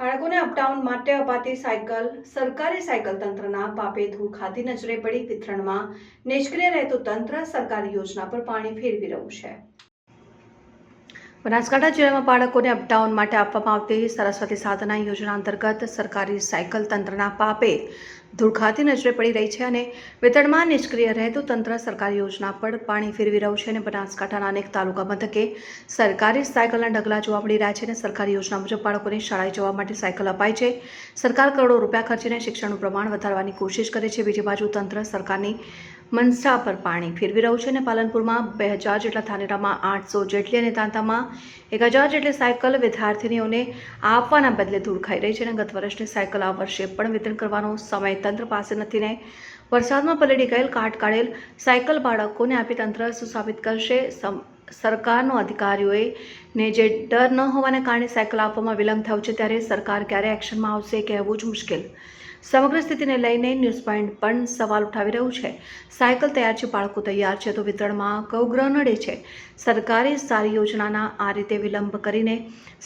બાળકોને અપડાઉન માટે અપાતી સાયકલ, સરકારી સાયકલ તંત્રના પાપે ધૂળ ખાતી નજરે પડી વિતરણમાં નિષ્ક્રિય રહેતું તંત્ર સરકારી યોજના પર પાણી ફેરવી રહ્યું છે. બનાસકાંઠા જિલ્લામાં બાળકોને અપડાઉન માટે આપવામાં આવતી સરસ્વતી સાધના યોજના અંતર્ગત સરકારી સાયકલ તંત્રના પાપે ધૂળ ખાતી નજરે પડી રહી છે અને વેતણમાં નિષ્ક્રિય રહેતું તંત્ર સરકારી યોજના પર પાણી ફેરવી રહ્યું છે અને બનાસકાંઠાના અનેક તાલુકા મથકે સરકારી સાયકલના ઢગલા જોવા મળી રહ્યા છે અને સરકારી યોજના મુજબ બાળકોને શાળાએ જવા માટે સાયકલ અપાય છે. સરકાર કરોડો રૂપિયા ખર્ચીને શિક્ષણનું પ્રમાણ વધારવાની કોશિશ કરે છે. બીજી બાજુ તંત્ર સરકારની મનસા પર પાણી ફેરવી રહ્યું છે અને પાલનપુરમાં બે હજાર જેટલા થાનેરામાં આઠસો જેટલી અને તાંતામાં એક હજાર જેટલી સાયકલ વિદ્યાર્થીનીઓને આપવાના બદલે ધૂળ ખાઈ રહી છે અને ગત વર્ષની સાયકલ આ વર્ષે પણ વિતરણ કરવાનો સમય તંત્ર પાસે નથી ને વરસાદમાં પલળી ગયેલ કાટ કાઢેલ સાયકલ બાળકોને આપી તંત્ર સુસાબિત કરશે. સરકારનો અધિકારીઓએ ને જે ડર ન હોવાને કારણે સાયકલ આપવામાં વિલંબ થયો છે ત્યારે સરકાર ક્યારે એક્શનમાં આવશે કહેવું જ મુશ્કેલ સમગ્ર સ્થિતિને લઈને ન્યૂઝ પોઈન્ટ પણ સવાલ ઉઠાવી રહ્યું છે. સાયકલ તૈયાર છે, બાળકો તૈયાર છે, તો વિતરણમાં કૌગ્રહ નડે છે? સરકારે સારી યોજનાના આ રીતે વિલંબ કરીને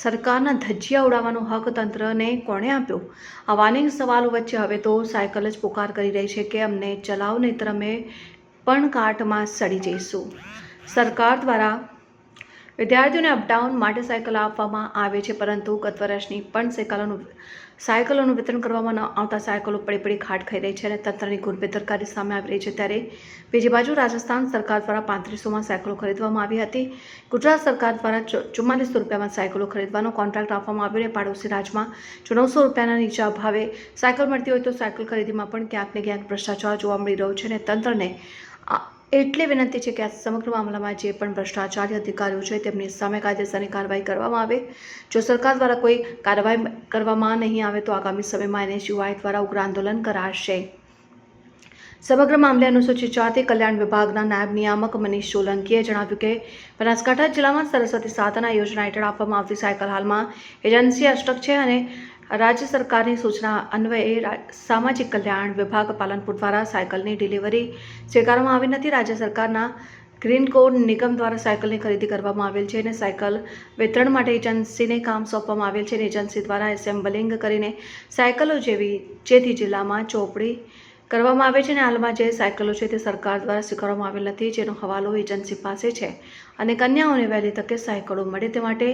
સરકારના ધજ્જિયા ઉડાવવાનો હક તંત્રને કોણે આપ્યો? આ અનેક સવાલો વચ્ચે હવે તો સાયકલ જ પુકાર કરી રહી છે કે અમને ચલાવ નહીતર અમે પણ કાટમાં સડી જઈશું. સરકાર દ્વારા વિદ્યાર્થીઓને અપડાઉન માટે સાયકલ આપવામાં આવે છે, પરંતુ ગત વર્ષની પણ સાયકલોનું સાયકલોનું વિતરણ કરવામાં ન આવતા સાયકલો પડી પડી ખાટ ખાઈ રહી છે અને તંત્રની ગુણબેદરકારી સામે આવી રહી છે. ત્યારે બીજી બાજુ રાજસ્થાન સરકાર દ્વારા પાંત્રીસોમાં સાયકલો ખરીદવામાં આવી હતી. ગુજરાત સરકાર દ્વારા ચુમ્માલીસો રૂપિયામાં સાયકલો ખરીદવાનો કોન્ટ્રાક્ટ આપવામાં આવ્યો અને પાડોશી રાજ્યમાં જો નવસો રૂપિયાના નીચા ભાવે સાયકલ મળતી હોય તો સાયકલ ખરીદીમાં પણ ક્યાંક ને ક્યાંક ભ્રષ્ટાચાર જોવા મળી રહ્યો છે અને તંત્રને એટલી વિનંતી છે કે આ સમગ્ર મામલામાં જે પણ ભ્રષ્ટાચારી અધિકારીઓ છે તેમની સામે કાયદેસરની કાર્યવાહી કરવામાં આવે. જો સરકાર દ્વારા કોઈ કાર્યવાહી કરવામાં નહીં આવે તો આગામી સમયમાં એનએસયુઆઈ દ્વારા ઉગ્ર આંદોલન કરાશે. સમગ્ર મામલે અનુસૂચિત જાતિ કલ્યાણ વિભાગના નાયબ નિયામક મનીષ સોલંકીએ જણાવ્યું કે બનાસકાંઠા જિલ્લામાં સરસ્વતી સાધના યોજના હેઠળ આપવામાં આવતી સાયકલ હાલમાં એજન્સી અષ્ટક છે અને રાજ્ય સરકારની સૂચના અન્વયે સામાજિક કલ્યાણ વિભાગ પાલનપુર દ્વારા સાયકલની ડિલિવરી સ્વીકારવામાં આવી નથી. રાજ્ય સરકારના ગ્રીન કોડ નિગમ દ્વારા સાયકલની ખરીદી કરવામાં આવેલ છે અને સાયકલ વિતરણ માટે એજન્સીને કામ સોંપવામાં આવેલ છે અને એજન્સી દ્વારા એસેમ્બલિંગ કરીને સાયકલો જેવી, જેથી જિલ્લામાં ચોપડી કરવામાં આવે છે અને હાલમાં જે સાયકલો છે તે સરકાર દ્વારા સ્વીકારવામાં આવેલ નથી, જેનો હવાલો એજન્સી પાસે છે અને કન્યાઓને વહેલી તકે સાયકલો મળે તે માટે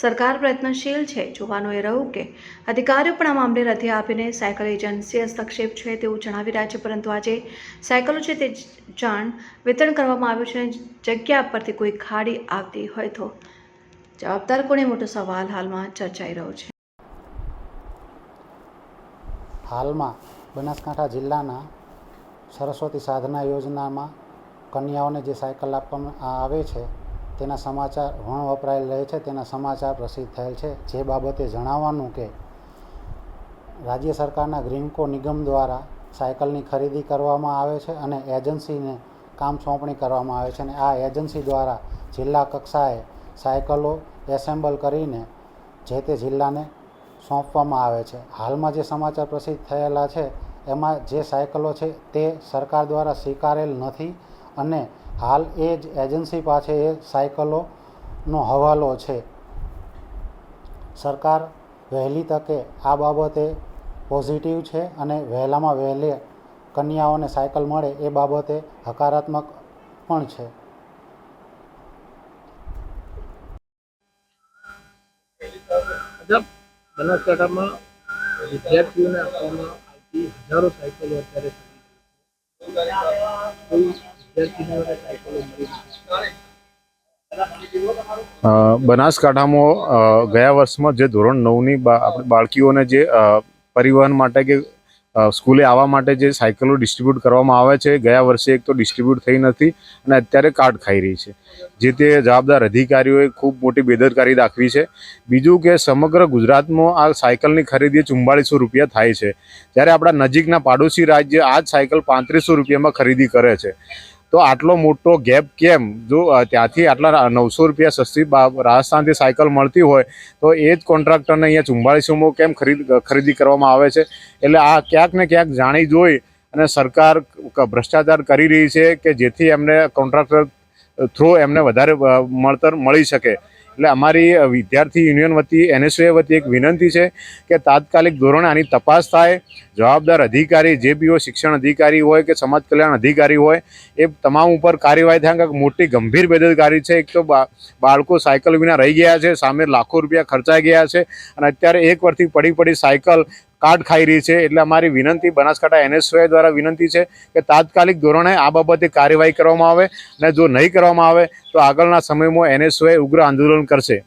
સરકાર પ્રયત્નશીલ છે. જોવાનું એ રહ્યું કે અધિકારીઓ પણ આ મામલે રધી આપીને સાયકલ એજન્સી હસ્તક્ષેપ છે તેવું જણાવી રહ્યા છે, પરંતુ આજે સાયકલો છે તે જાણ વિતરણ કરવામાં આવ્યું છે અને જગ્યા પરથી કોઈ ખાડી આવતી હોય તો જવાબદાર કોને મોટો સવાલ હાલમાં ચર્ચાઈ રહ્યો છે. હાલમાં બનાસકાંઠા જિલ્લાના સરસ્વતી સાધના યોજનામાં કન્યાઓને જે સાયકલ આપવામાં આવે છે, તેના સમાચાર વણ વપરાયેલ રહે છે, તેના સમાચાર પ્રસિદ્ધ થયેલ છે. જે બાબતે જણાવવાનું કે, રાજ્ય સરકારના ગ્રીનકો નિગમ દ્વારા સાયકલની ખરીદી કરવામાં આવે છે અને એજન્સીને કામ સોંપણી કરવામાં આવે છે અને આ એજન્સી દ્વારા જિલ્લા કક્ષાએ સાયકલો એસેમ્બલ કરીને જે તે જિલ્લાને સોંપવામાં આવે છે. હાલમાં જે સમાચાર પ્રસિદ્ધ થયેલા છે, એમાં જે સાયકલો છે તે સરકાર દ્વારા સ્વીકારેલ નથી અને હાલ એ જ એજન્સી પાસે એ સાયકલોનો હવાલો છે. સરકાર વહેલી તકે આ બાબતે પોઝિટિવ છે અને વહેલામાં વહેલે કન્યાઓને સાયકલ મળે એ બાબતે હકારાત્મક પણ છે. અચ્છા બનાસકાંઠામાં વિદ્યાર્થીઓને આપવામાં આવતી હજારો સાયકલો અત્યારે બનાસકાંઠામાં ગયા વર્ષમાં જે ધોરણ નવની આપણે બાળકીઓને જે પરિવહન માટે કે સ્કૂલે આવવા માટે જે સાયકલો ડિસ્ટ્રીબ્યુટ કરવામાં આવે છે, ગયા વર્ષે એક તો ડિસ્ટ્રીબ્યુટ થઈ નથી અને અત્યારે કાર્ડ ખાઈ રહી છે. જે તે જવાબદાર અધિકારીઓએ ખૂબ મોટી બેદરકારી દાખવી છે. બીજું કે સમગ્ર ગુજરાતમાં આ સાયકલની ખરીદી ચુમ્બાળીસો રૂપિયા થાય છે. જ્યારે આપણા નજીકના પાડોશી રાજ્ય આ જ સાયકલ પાંત્રીસો રૂપિયામાં ખરીદી કરે છે. તો આટલો મોટો ગેપ કેમ? જો ત્યાંથી આટલા નવસો રૂપિયા સસ્તી રાજસ્થાનથી સાયકલ મળતી હોય, તો એ જ કોન્ટ્રાક્ટરને અહીંયા ચુમ્બાળીસોમાં કેમ ખરીદ ખરીદી કરવામાં આવે છે? એટલે આ ક્યાંક ને ક્યાંક જાણી જોઈ અને સરકાર ભ્રષ્ટાચાર કરી રહી છે કે જેથી એમને કોન્ટ્રાક્ટર થ્રુ એમને વધારે મળતર મળી શકે. એટલે અમારી વિદ્યાર્થી યુનિયન વતી એનએસયુએ વતી એક વિનંતી છે કે તાત્કાલિક ધોરણે આની તપાસ થાય. જવાબદાર અધિકારી, જે બી હોય, શિક્ષણ અધિકારી હોય કે સમાજ કલ્યાણ અધિકારી હોય, એ તમામ ઉપર કાર્યવાહી થાય. કારણ કે મોટી ગંભીર બેદરકારી છે. એક તો બાળકો સાયકલ વિના રહી ગયા છે. સામે લાખો રૂપિયા ખર્ચાઈ ગયા છે. અને અત્યારે એક વર્ષથી પડી પડી સાયકલ કાટ ખાઈ રહી છે. એટલે અમારી વિનંતી બનાસકાંઠા એનએસયુઆઈ દ્વારા વિનંતી છે કે તાત્કાલિક ધોરણે આ બાબતે કાર્યવાહી કરવામાં આવે અને જો નહીં કરવામાં આવે તો આગળના સમયમાં એનએસયુઆઈ ઉગ્ર આંદોલન કરશે.